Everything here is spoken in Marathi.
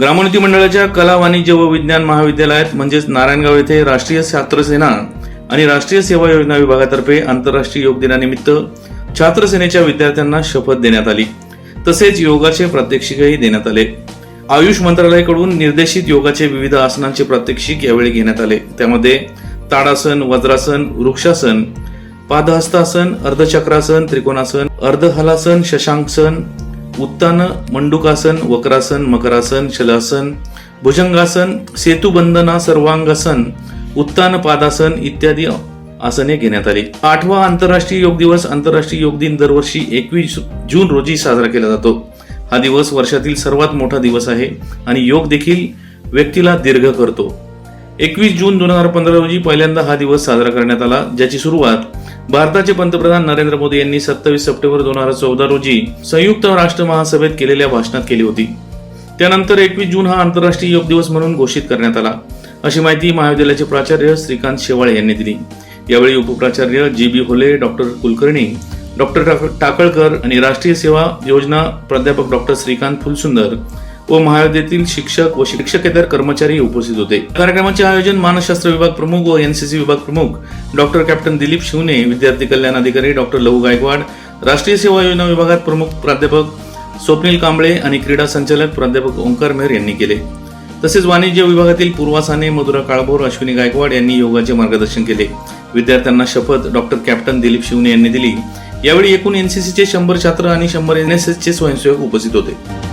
ग्रामोन्नती मंडळाच्या कला वाणिज्य व विज्ञान महाविद्यालयात म्हणजेच नारायणगाव येथे राष्ट्रीय छात्रसेना आणि राष्ट्रीय सेवा योजना विभागातर्फे आंतरराष्ट्रीय योग दिनानिमित्त छात्रसेनेच्या विद्यार्थ्यांना शपथ देण्यात आली. तसेच योगाचे प्रात्यक्षिकही देण्यात आले. आयुष मंत्रालयाकडून निर्देशित योगाचे विविध आसनांचे प्रात्यक्षिक यावेळी घेण्यात आले. त्यामध्ये ताडासन वज्रासन वृक्षासन पादहस्तासन अर्धचक्रासन त्रिकोणासन अर्धहलासन शशांकसन उत्तान मंडुकासन वक्रासन मकरासन शलासन भुजंगासन सेतुबंधना सर्वांगासन उत्तान पादासन इत्यादी आसने घेण्यात आली. आठवा आंतरराष्ट्रीय योग दिवस आंतरराष्ट्रीय योग दिन दरवर्षी एकवीस जून रोजी साजरा केला जातो. हा दिवस वर्षातील सर्वात मोठा दिवस आहे आणि योग देखील व्यक्तीला दीर्घ करतो. एकवीस जून दोन हजार पंधरा रोजी पहिल्यांदा हा दिवस साजरा करण्यात आला ज्याची सुरुवात भारताचे पंतप्रधान नरेंद्र मोदी यांनी सत्तावीस सप्टेंबर दोन हजार चौदा रोजी संयुक्त राष्ट्र महासभेत केलेल्या भाषणात केली होती. त्यानंतर एकवीस जून हा आंतरराष्ट्रीय योग दिवस म्हणून घोषित करण्यात आला. अशी माहिती महाविद्यालयाचे प्राचार्य श्रीकांत शेवाळे यांनी दिली. यावेळी उपप्राचार्य जी बी होले डॉक्टर कुलकर्णी डॉक्टर टाकळकर आणि राष्ट्रीय सेवा योजना प्राध्यापक डॉक्टर श्रीकांत फुलसुंदर व महाविद्यालयातील शिक्षक व शिक्षकेतर कर्मचारी उपस्थित होते. कार्यक्रमाचे आयोजन मानसशास्त्र विभाग प्रमुख व एनसीसी विभाग प्रमुख डॉक्टर कॅप्टन दिलीप शिवने विद्यार्थी कल्याण अधिकारी डॉक्टर लहू गायकवाड राष्ट्रीय सेवा योजना विभागात प्रमुख प्राध्यापक स्वप्नील कांबळे आणि क्रीडा संचालक प्राध्यापक ओंकार मेहर यांनी केले. तसेच वाणिज्य विभागातील पूर्वा साने मधुरा काळभोर अश्विनी गायकवाड यांनी योगाचे मार्गदर्शन केले. विद्यार्थ्यांना शपथ डॉक्टर कॅप्टन दिलीप शिवने यांनी दिली. यावेळी एकूण एनसीसीचे शंभर छात्र आणि शंभर एनएसएसचे स्वयंसेवक उपस्थित होते.